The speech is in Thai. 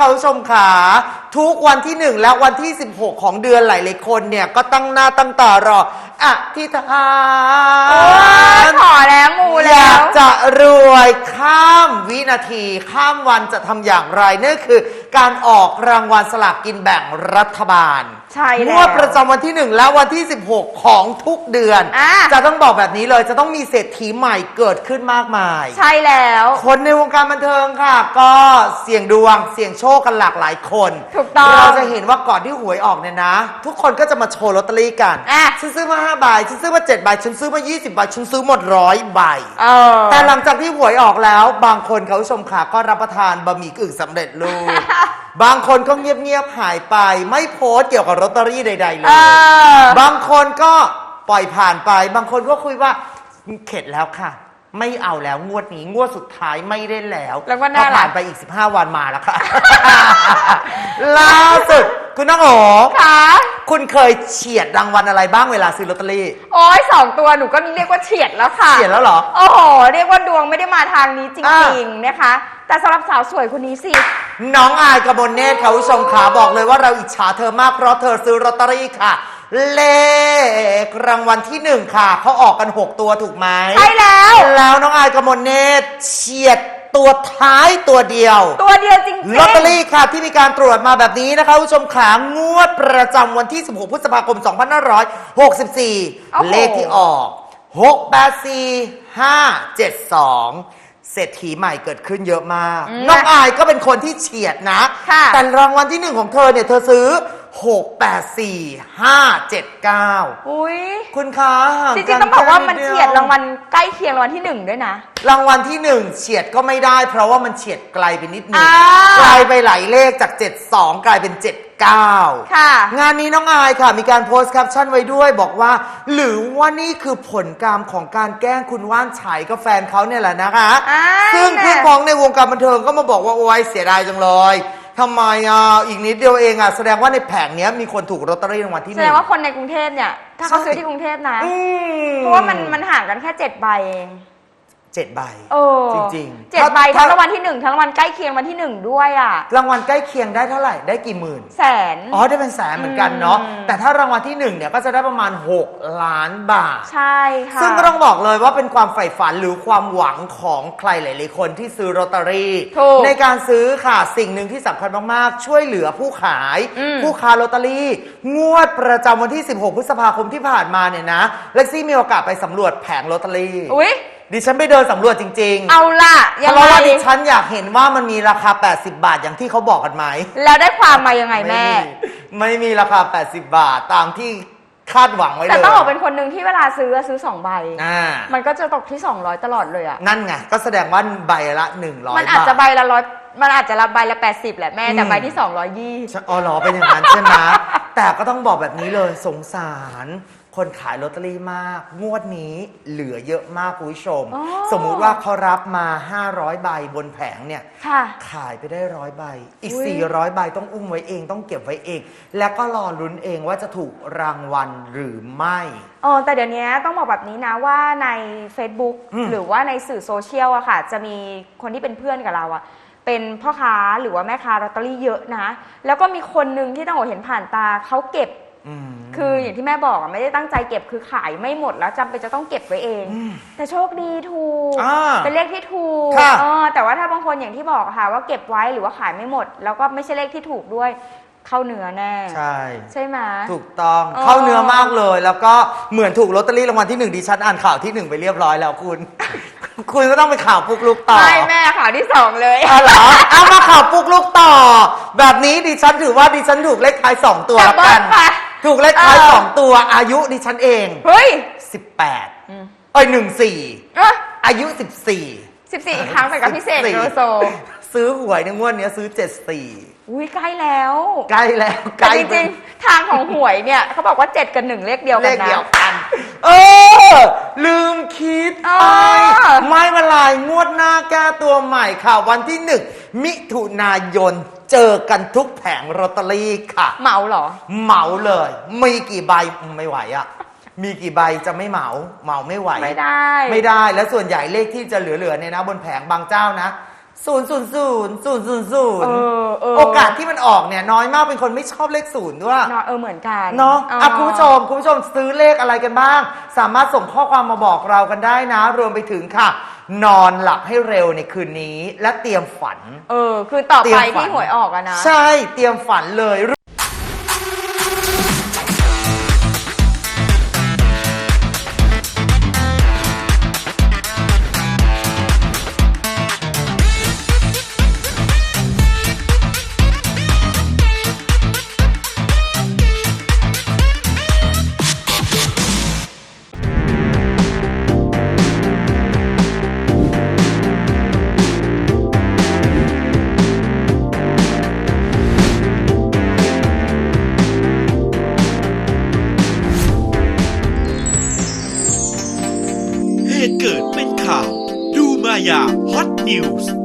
ค่ะคุณผู้ชมขาทุกวันที่หนึ่งและวันที่ 16 ของเดือนหลายๆคนเนี่ย ก็ตั้งหน้าตั้งตารออธิษฐาโอ้ยนขอแล้วมูอแล้ยากวจะรวยข้ามวินาทีข้ามวันจะทำอย่างไรนั่นคือ การออกรางวัลสลากกินแบ่งรัฐบาลใช่แล้วงวดประจำวันที่ 1 และวันที่ 16 ของทุกเดือน อะ จะต้องบอกแบบนี้เลยจะต้องมีเศรษฐีใหม่เกิดขึ้นมากมาย ใช่แล้ว คนในวงการบันเทิงค่ะ ก็เสี่ยงดวงเสี่ยงโชคกันหลากหลายคนถูกต้องเราจะเห็นว่าก่อนที่หวยออกเนี่ยนะ ทุกคนก็จะมาโชว์ลอตเตอรี่กันอะ ฉันซื้อมา5ใบฉันซื้อมา7ใบฉันซื้อมา20ใบฉันซื้อหมดร้อยใบ เออ แต่หลังจากที่หวยออกแล้ว บางคนเขาผู้ชมค่ะก็รับประทานบะหมี่กึ่งสำเร็จรูป บางคนก็เงียบๆหายไป ไม่โพสต์เกี่ยวกับลอตเตอรี่ใด ๆ เลเอย อ บางคนก็ปล่อยผ่านไป บางคนก็คุยว่าเข็ดแล้วค่ะ ไม่เอาแล้วงวดนี้งวดสุดท้ายไม่ได้แล้วแล้วก็พน่าอรัผ่ากนไปอีก 15 วันมาแล้วค่ะ ล่าสุด คุณน้องโอค่ะคุณเคยเฉียดรางวัลอะไรบ้างเวลาซื้อลอตเตอรี่โอ้ยสองตัวหนูก็เรียกว่าเฉียดแล้วค่ะ เฉียดแล้วเหรอ โอ้โห เรียกว่าดวงไม่ได้มาทางนี้จอะริงๆนะคะ แต่สำหรับสาวสวยคนนี้สิ น้องอายกบลเนตรค่ะคุณผู้ชมขาบอกเลยว่าเราอิจฉาเธอมากเพราะเธอซื้อลอตเตอรี่ค่ะ เลขรางวัลที่หนึ่งค่ะเขาออกกัน 6 ตัวถูกไหมใช่แล้ว แล้วน้องอายกมลเนตรเฉียดตัวท้ายตัวเดียว ตัวเดียวจริงๆ ลอตเตอรี่ค่ะที่มีการตรวจมาแบบนี้นะคะคุณผู้ชมขางวดประจำวันที่ 16 พฤษภาคม โอ้โห 2564 เลขที่ออก 684572 เศรษฐีใหม่เกิดขึ้นเยอะมาก น้องอายก็เป็นคนที่เฉียดนะ ค่ะ แต่รางวัลที่หนึ่งของเธอเนี่ยเธอซื้อ 684579 อุ้ยคุณคะห่างจกัริงๆต้องบอกว่ามันแค่เฉียดรางวัลใกล้เคียงรางวัลที่หนึ่งด้วยนะ รางวัลที่หนึ่งเฉียดก็ไม่ได้ เพราะว่ามันเฉียดไกลไปนิดหนึงอ่า ไกลไปหลายเลขจาก 72 กลายเป็น 79 ค่ะ งานนี้น้องอายค่ะ มีการโพสต์แคปชั่นไว้ด้วยบอกว่า หรือว่านี่คือผลกรรมของการแกล้งคุณว่านไฉกับแฟนเขาเนี่ยแหละนะคะ อ่าซึ่งเพื่อนพ้องในวงการบันเทิงก็มาบอกว่า โอ้ยเสียดายจังเลย ทำไมอะอีกนิดเดียวเองอะแสดงว่าในแผงเนี้ยมีคนถูกลอตเตอรี่รางวัลที่หแสนึ่ดงงว่าคนในกรุงเทพเนี่ย ถ้าเขาใช่ ซื้อที่กรุงเทพนะ อืเพราะว่ามันมันห่างกันแค่เจ็ดใบเอง เจ็ดใบ เออจริงๆเจ็ดถ้าใบถ้าทั้งรางวัลที่หนึ่งทั้งรางวัลใกล้เคียงรางวัลที่หนึ่งด้วยอะ รางวัลใกล้เคียงได้เท่าไหร่ได้กี่หมื่น แสน อ๋อ ได้เป็นแสนเหมือนกันเนาะอืม แต่ถ้ารางวัลที่หนึ่งเนี่ยก็จะได้ประมาณ 6 ล้านบาท ใช่ค่ะซึ่งก็ต้องบอกเลยว่าเป็นความใฝ่ฝันหรือความหวังของใครหลาย ๆ คนที่ซื้อลอตเตอรี่ ถูก ในการซื้อค่ะสิ่งหนึ่งที่สำคัญมาก ๆ ช่วยเหลือผู้ขาย อืมผู้ค้าลอตเตอรี่ งวดประจำวันที่ 16 พฤษภาคมที่ผ่านมาเนี่ยนะ เล็กซี่มีโอกาสไปสำรวจแผงลอตเตอรี่อุ้ย ดิฉันไปเดินสำรวจจริงๆเอาล่ะยังเพราะไงว่าดิฉันอยากเห็นว่ามันมีราคา 80 บาทอย่างที่เขาบอกกันไหมแล้วได้ความมายังไงแม่ ไม่มีราคา 80 บาทตามที่คาดหวังไว้เลยแต่ต้องบอกเป็นคนหนึ่งที่เวลาซื้อซื้อสองใบ อ่ามันก็จะตกที่ 200 ตลอดเลยอะ นั่นไงก็แสดงว่าใบละ 100มันอาจจะบาทใบละร้อยมันอาจจะละใบละ 80 แหละแม่ แต่อืม ใบที่ 220ใช่อ๋อเหรอเป็นอย่างนั้นใช่ไหมแต่ก็ต้องบอกแบบนี้เลยสงสาร คนขายลอตเตอรี่มาก งวดนี้เหลือเยอะมากคุณผู้ชม อ๋อสมมุติว่าเขารับมา 500 ใบบนแผงเนี่ยค่ะขายไปได้ร้อยใบ อีก อุ๊ย 400 ใบต้องอุ้มไว้เอง ต้องเก็บไว้เอง แล้วก็รอลุ้นเองว่าจะถูกรางวัลหรือไม่ เออแต่เดี๋ยวนี้ต้องบอกแบบนี้นะว่าใน Facebook อืมหรือว่าในสื่อโซเชียลอะค่ะ จะมีคนที่เป็นเพื่อนกับเราอะเป็นพ่อค้าหรือว่าแม่ค้าลอตเตอรี่เยอะนะ แล้วก็มีคนหนึ่งที่ต้องบอกเห็นผ่านตาเขาเก็บอืม คืออย่างที่แม่บอกอะไม่ได้ตั้งใจเก็บคือขายไม่หมดแล้วจำเป็นจะต้องเก็บไว้เอง แต่โชคดีถูกอ่าเป็นเลขที่ถูกค่ะ เออแต่ว่าถ้าบางคนอย่างที่บอกอะค่ะ ว่าเก็บไว้หรือว่าขายไม่หมด แล้วก็ไม่ใช่เลขที่ถูกด้วย เข้าเนื้อแน่ ใช่ ใช่ไหม ถูกต้องอ๋อเข้าเนื้อมากเลย แล้วก็เหมือนถูกลอตเตอรี่รางวัลที่หนึ่งดิฉันอ่านข่าวที่หนึ่งไปเรียบร้อยแล้วคุณ คุณก็ต้องไปข่าวปุกลุกต่อ ไม่แม่ข่าวที่สองเลยอ๋อเหรอเอามาข่าวปุกลุกต่อ แบบนี้ดิฉันถือว่าดิฉันถูกเลขท้ายสองตัวจัแล้บวเบิ้กัลนไป ถูกเลขท้ายเออ สองตัวอายุดิฉันเอง เฮ้ย18อืมเอ้ยหนึ่งสี่เอ้ยอายุ 14 สิบสี่อีกครั้งแต่กับพิเศษ14โลโซ ซื้อหวยในงวดเนี้ยซื้อ 74 อุ้ยใกล้แล้วใกล้แล้วใกแต่ล้จริงๆ ทางของหวยเนี่ยเขาบอกว่า 7 กับ 1 เลขเดียวเลกันขนะ เดียวกัน เออ ลืมคิดอ๋ไปอไม่เป็นไรงวดหน้าแก้ตัวใหม่ค่ะ วันที่หนึ่ง มิถุนายนเจอกันทุกแผงลอตเตอรี่ค่ะ เหมาเหรอ เหมาเลย มีกี่ใบไม่ไหวอะมีกี่ใบจะไม่เหมา เหมาไม่ไหว ไม่ได้ ไม่ได้แล้วส่วนใหญ่เลขที่จะเหลือๆเนี่ยนะ บนแผงบางเจ้านะศูนย์ศูนย์ศูนย์ศูนย์ศูนย์ศูนเอย์อเออโอกาสที่มันออกเนี่ยน้อยมากเป็นคนไม่ชอบเลขศูนย์ด้วยเนาะเออเหมือนกันเนาะอ๋ออะคุณผู้ชมคุณผู้ชมซื้อเลขอะไรกันบ้าง สามารถส่งข้อความมาบอกเรากันได้นะ รวมไปถึงค่ะ นอนหลับให้เร็วในคืนนี้และเตรียมฝัน เออ คือต่อเตรีไปยมฝันที่หวยออกอะนะ ใช่เตรียมฝันเลย เ